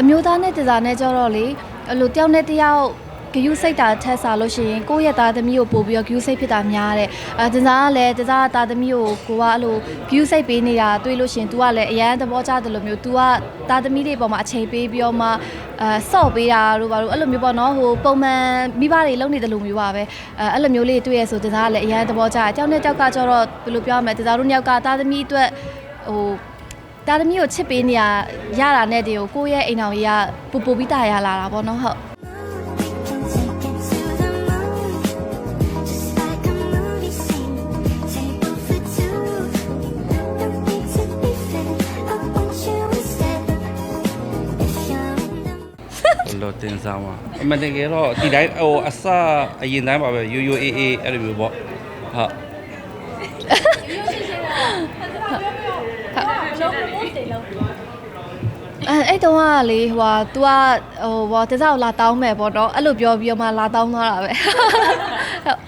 အမျိုးသားနဲ့တစားနဲ့ကြတော့လေအဲ့လိုတယောက်နဲ့တယောက်ဂယုစိတ်တာထက်စားလို့ရှိရင်ကိုယ့်ရဲ့သားသမီးကိုပို့ပြီးတော့ဂယုစိတ်ဖြစ်တာများတယ်အဲတစားကလည်းတစားသားသမီးကိုကိုကအဲ့လိုဂယုစိတ်ပေးနေတာတွေ့လို့ရှိရင် तू ကလည်းအရန်သဘောကျတယ်လို့မျိုး तू ကသားသမီးတွေပေါ်မှာအချိန်ပေးပြီးတော့မှအဲဆော့ပေးတာတို့ဘာလို့အဲ့လိုမျိုးပေါ့နော်ဟိုပုံမှန်မိဘတွေလုပ်နေတယ်လို့မျိုးပါပဲအဲအဲ့လိုမျိုးလေးတွေ့ရဆိုတစားကလည်းအရန်သဘောကျတယ်ကြောက်နဲ့ကြောက်ကကြတော့ဘယ်လိုပြောရမလဲတစားတို့နှစ်ယောက်ကသားသမီးအတွက်ဟို တာသမီကိုချစ်ပေးနေရရတာနဲ့တည်းကိုကိုယ့်ရဲ့အိမ်တော်ကြီးကပူပူပြီးတာရလာတာပေါ့နော်ဟုတ် လို့တင်စားမှာအမှန်တကယ်တော့ဒီတိုင်းဟိုအစအရင်တိုင်းပါပဲရိုးရိုးအေးအေးအဲ့လိုမျိုးပေါ့ဟုတ် အဲအဲ့တုန်းကလေဟိုဟာ तू ကဟိုဘောတစားကိုလာတောင်းမယ်ပေါ့တော့အဲ့လိုပြောပြီးတော့မှလာတောင်းသွားတာပဲဟုတ်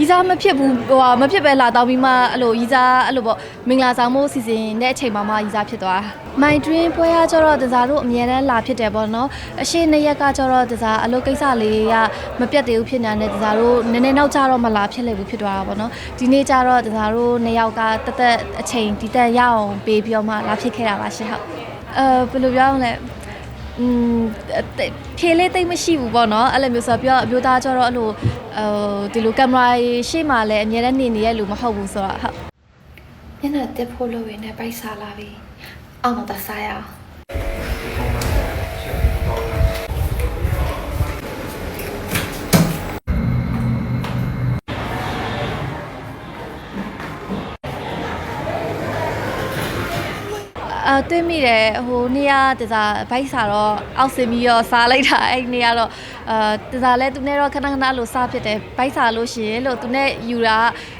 ရီစားမဖြစ်ဘူးဟိုဟာမဖြစ်ပဲလာတောင်းပြီးမှအဲ့လိုရီစားအဲ့လိုပေါ့မင်္ဂလာဆောင်မှုစီစဉ်တဲ့အချိန်မှာမှရီစားဖြစ်သွားမိုင်တွင်းပွဲရကြတော့တစားတို့အမြဲတမ်းလာဖြစ်တယ်ပေါ့နော်အရှိနှစ်ရက်ကကြတော့တစားအလုပ်ကိစ္စလေးကမပြတ်သေးဘူးဖြစ်နေတဲ့တစားတို့နည်းနည်းနောက်ကျတော့မလာဖြစ်လေဘူးဖြစ်သွားတာပေါ့နော်ဒီနေ့ကျတော့တစားတို့နှစ်ယောက်ကတက်တက်အချိန်ဒီတက်ရအောင်ပေးပြီးတော့မှလာဖြစ်ခဲ့တာပါရှင်ဟုတ်အဲဘယ်လိုပြောအောင်လဲ อืมတိတ်ဖြေလေးတိတ်မရှိဘူးပေါ့နော်အဲ့လိုမျိုးဆိုတော့ပြောအမျိုးသားကျတော့အဲ့လိုဟိုဒီလိုကင်မရာရှေ့မှာလည်းအများနဲ့နေနေရလူမဟုတ်ဘူးဆိုတော့ဟုတ်မျက်နှာတက်ဖို့လိုရင်းနဲ့ပိုက်စားလာပြီအောင်တော့စားရအောင် အာတွေ့မိတယ်ဟိုနေ့ကတစားဘိုက်စာတော့အောက်စင်ပြီးတော့စားလိုက်တာအဲ့ဒီနေ့ကတော့အာတစားလဲသူနဲ့တော့ခဏခဏလို့စားဖြစ်တယ်ဘိုက်စာလို့ရှိရင်လို့သူနဲ့ယူတာ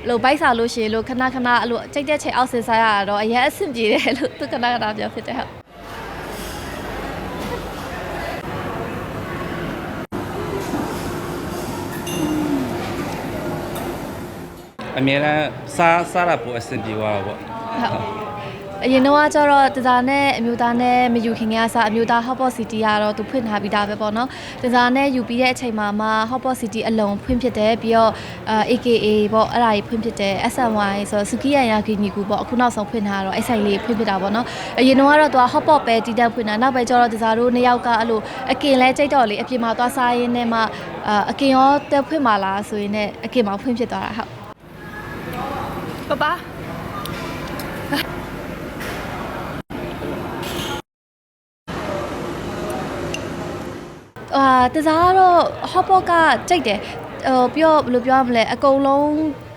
လို့ဘိုက်စာလို့ရှိရင်လို့ခဏခဏအဲ့လိုကြိတ်တဲ့ချိန်အောက်စင်စားရတာတော့အရင်အဆင်ပြေတယ်လို့သူခဏခဏပြောဖြစ်တယ်ဟုတ်အများအားစားစားတာပိုအဆင်ပြေသွားတာပေါ့ဟုတ် အရင်တော့ကကျတော့တစားနဲ့အမျိုးသားနဲ့မယူခင်ကစားအမျိုးသား Hotpot City ကတော့သူဖွင့်ထားပြီးသားပဲပေါ့နော်တစားနဲ့ယူပြီးတဲ့အချိန်မှာမှ Hotpot City အလုံးဖွင့်ဖြစ်တယ်ပြီးတော့အာ AKA ပေါ့အဲ့ဒါကြီးဖွင့်ဖြစ်တယ် SNY ဆိုတော့ Suki Yaya Gini ကူပေါ့အခုနောက်ဆုံးဖွင့်ထားတော့အဲ့ဆိုင်လေးဖွင့်ဖြစ်တာပေါ့နော်အရင်တော့ကတော့သူက Hotpot ပဲတည်တက်ဖွင့်တာနောက်ပဲကျတော့တစားတို့နှစ်ယောက်ကအဲ့လိုအကင်လဲကြိတ်တော့လေအပြင်မှာသွားစားရင်းနဲ့မှအာအကင်ရောတက်ဖွင့်มาလားဆိုရင်လည်းအကင်မှာဖွင့်ဖြစ်သွားတာဟုတ်ပပ အာတစားကတော့ hot pot ကကြိတ်တယ်ဟိုပြောဘယ်လိုပြောရမလဲအကုန်လုံး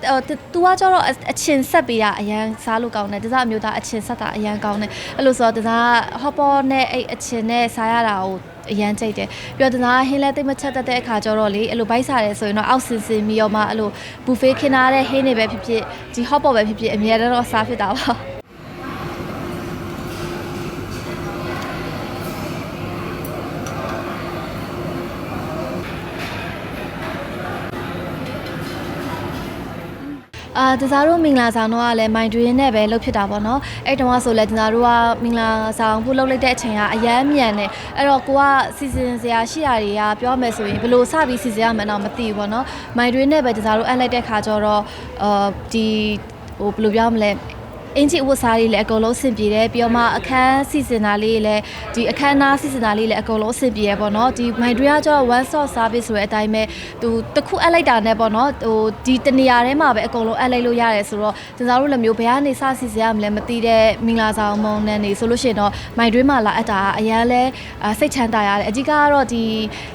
ဟိုသူကကျတော့အချင်ဆက်ပေးတာအရန်စားလို့ကောင်းတယ်တစားအမျိုးသားအချင်ဆက်တာအရန်ကောင်းတယ်အဲ့လိုဆိုတော့တစား hot pot နဲ့အဲ့အချင်နဲ့စားရတာကိုအရန်ကြိတ်တယ်ပြီးတော့တစားဟင်းလဲတိတ်မချက်တတ်တဲ့အခါကျတော့လေအဲ့လိုဘိုက်စားတယ်ဆိုရင်တော့အောက်စင်စင်ပြီးတော့မှအဲ့လို buffet ခင်းထားတဲ့ဟင်းတွေပဲဖြစ်ဖြစ်ဒီ hot pot ပဲဖြစ်ဖြစ်အများတော့စားဖြစ်တာပါ အာတစားတို့မင်္ဂလာဆောင်တော့ကလည်းမိုင်တွင်နဲ့ပဲလှုပ်ဖြစ်တာပေါ့နော်အဲ့တုန်းကဆိုလဲတစားတို့ကမင်္ဂလာဆောင်ဖို့လှုပ်လိုက်တဲ့အချိန်ကအရမ်းမြန်တယ်အဲ့တော့ကိုကစီစဉ်စရာရှိရာတွေကပြောမယ်ဆိုရင်ဘယ်လိုစပြီးစီစဉ်ရမှန်းတော့မသိဘူးပေါ့နော်မိုင်တွင်နဲ့ပဲတစားတို့အပ်လိုက်တဲ့ခါကျတော့အာဒီဟိုဘယ်လိုပြောမလဲ အင်ဂျီဝတ်စားလေးလည်းအကုန်လုံးအဆင်ပြေတယ်ပြီးတော့မှအခန်းစီစဉ်တာလေးလည်းဒီအခန်းနားစီစဉ်တာလေးလည်းအကုန်လုံးအဆင်ပြေရပေါ့နော်ဒီမိုင်ဒရီကကျတော့ one stop service ဆိုတဲ့အတိုင်းပဲသူတစ်ခုအပ်လိုက်တာနဲ့ပေါ့နော်ဟိုဒီတနေရာထဲမှာပဲအကုန်လုံးအပ်လိုက်လို့ရတယ်ဆိုတော့ကျန်စားတို့လည်းမျိုးဘယ်ကနေစစီစဉ်ရမလဲမသိတဲ့မင်္ဂလာဆောင်မုံနဲ့နေဆိုလို့ရှိရင်တော့မိုင်ဒရီမှာလာအပ်တာအရန်လဲအာစိတ်ချမ်းသာရတယ်အကြီးကတော့ဒီ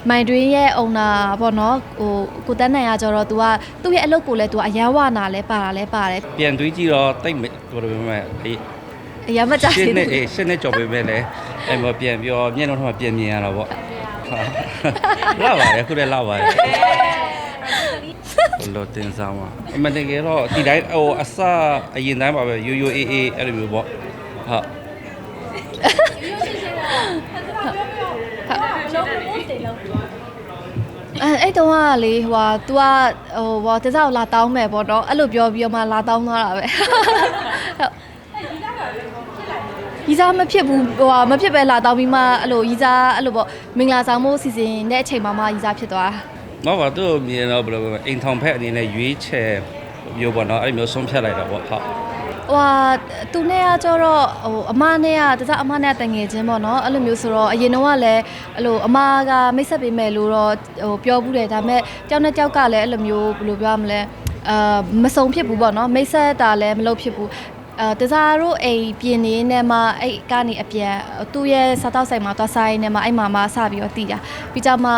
မိုင်ဒရီရဲ့ owner ပေါ့နော်ဟိုကိုတန်းနိုင်ရကျတော့ तू ကသူ့ရဲ့အလုပ်ကိုလည်း तू အရန်ဝနာလဲပါတာလဲပါတယ်ပြန်တွေးကြည့်တော့တိတ်မဘယ်လိုပြောမလဲအေးအရန်မကြရှသေးင်းဘူးနေအေးရှင်းနေကြော်ပေးပဲလေအဲ့မပြန်ပြောမျက်နှာထဲမှာပြန်မြင်ရတာပေါ့လာပါတယ်ခုလည်းလာပါတယ်လို့တင်စားမှာအမှန်တကယ်တော့ဒီတိုင်းဟိုအစအရင်တိုင်းပါပဲရိုးရိုးအေးအေးအဲ့လိုမျိုးပေါ့ဟုတ်အဲအဲ့တုန်းကလေဟိုဟာ तू ကဟိုဘောတစားကိုလာတောင်းမယ်ပေါ့တော့အဲ့လိုပြောပြီးတော့မှလာတောင်းသွားတာပဲ ဟုတ်ရီစားမဖြစ်ဘူးဟိုဟာမဖြစ်ပဲလာတော့ပြီးမှအဲ့လိုရီစားအဲ့လိုပေါ့မင်္ဂလာဆောင်မှုစီစဉ်တဲ့အချိန်မှာမှရီစားဖြစ်သွားတာတော့ပါသူ့ကိုမြင်တော့ဘယ်လိုပဲအိမ်ထောင်ဖက်အနေနဲ့ရွေးချယ်မျိုးပေါ့နော်အဲ့လိုမျိုးဆုံးဖြတ်လိုက်တာပေါ့ဟုတ်ဟိုဟာသူနဲ့ကကျတော့ဟိုအမနဲ့ကတခြားအမနဲ့ကတငယ်ချင်းပေါ့နော်အဲ့လိုမျိုးဆိုတော့အရင်တော့ကလည်းအဲ့လိုအမကမိတ်ဆက်ပေးမယ်လို့တော့ဟိုပြောဘူးတယ်ဒါပေမဲ့ကြောက်နဲ့ကြောက်ကလည်းအဲ့လိုမျိုးဘယ်လိုပြောရမလဲအာမစုံဖြစ်ဘူးပေါ့နော်မိတ်ဆက်တာလည်းမလုပ်ဖြစ်ဘူး အဲတစားတို့အိမ်ပြင်နေနေမှာအဲ့ကနေအပြန်သူ့ရဲ့စားတော့ဆိုင်မှာသွားဆိုင်နေမှာအဲ့မှာမှစပြီးတော့တည်တာပြီးကြမှာ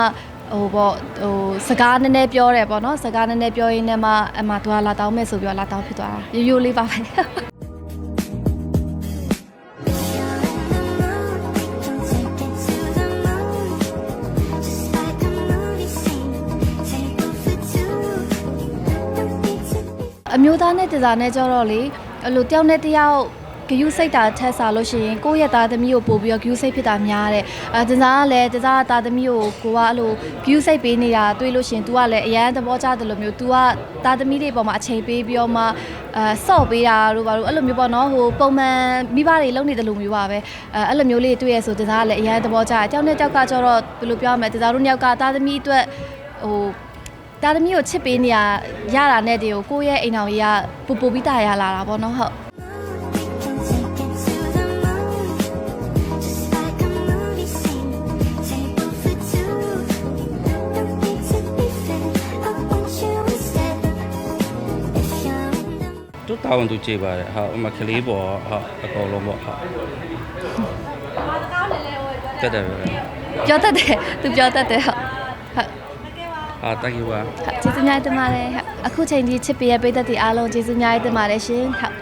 ဟိုပေါ့ဟိုစကားနည်းနည်းပြောတယ်ပေါ့နော်စကားနည်းနည်းပြောရင်းနဲ့မှအမှသူကလာတောင်းမယ်ဆိုပြီးတော့လာတောင်းဖြစ်သွားတာရိုးရိုးလေးပါပဲအမျိုးသားနဲ့တစားနဲ့ကြတော့လေ အဲ့လိုတယောက်နဲ့တယောက်ဂယုစိတ်တာထက်စားလို့ရှိရင်ကိုယ့်ရဲ့သားသမီးကိုပို့ပြီးတော့ဂယုစိတ်ဖြစ်တာများတယ်အဲတစားကလည်းတစားသားသမီးကိုကိုကအဲ့လိုဂယုစိတ်ပေးနေတာတွေ့လို့ရှိရင် तू ကလည်းအရန်သဘောကျတယ်လို့မျိုး तू ကသားသမီးတွေပေါ်မှာအချိန်ပေးပြီးတော့မှအဲဆော့ပေးတာတို့ဘာလို့အဲ့လိုမျိုးပေါ့နော်ဟိုပုံမှန်မိဘတွေလုပ်နေတယ်လို့မျိုးပါပဲအဲအဲ့လိုမျိုးလေးတွေ့ရဆိုတစားကလည်းအရန်သဘောကျတယ်တယောက်နဲ့တယောက်ကကြတော့ဘယ်လိုပြောရမလဲတစားတို့နှစ်ယောက်ကသားသမီးအတွက်ဟို တာသမီးကိုချစ်ပေးနေရရတာနဲ့တည်းကိုကိုယ့်ရဲ့အိမ်တော်ကြီးကပူပူပြီးတာရလာတာပေါ့နော်ဟုတ် သူတာဝန်သူကြည့်ပါတယ်ဟုတ်အမကလေးပေါ်ဟုတ်အကုန်လုံးပေါ့ဟုတ်တက်တယ်ပဲ ပြောတတ်တယ်သူပြောတတ်တယ်ဟုတ်ဟုတ် အာတကီပါဟုတ်ကျေးဇူးများတင်ပါတယ်ဟုတ်အခုချိန်ဒီချစ်ပေးရပိတ်သက်တွေအားလုံးကျေးဇူးများတင်ပါတယ်ရှင်ဟုတ်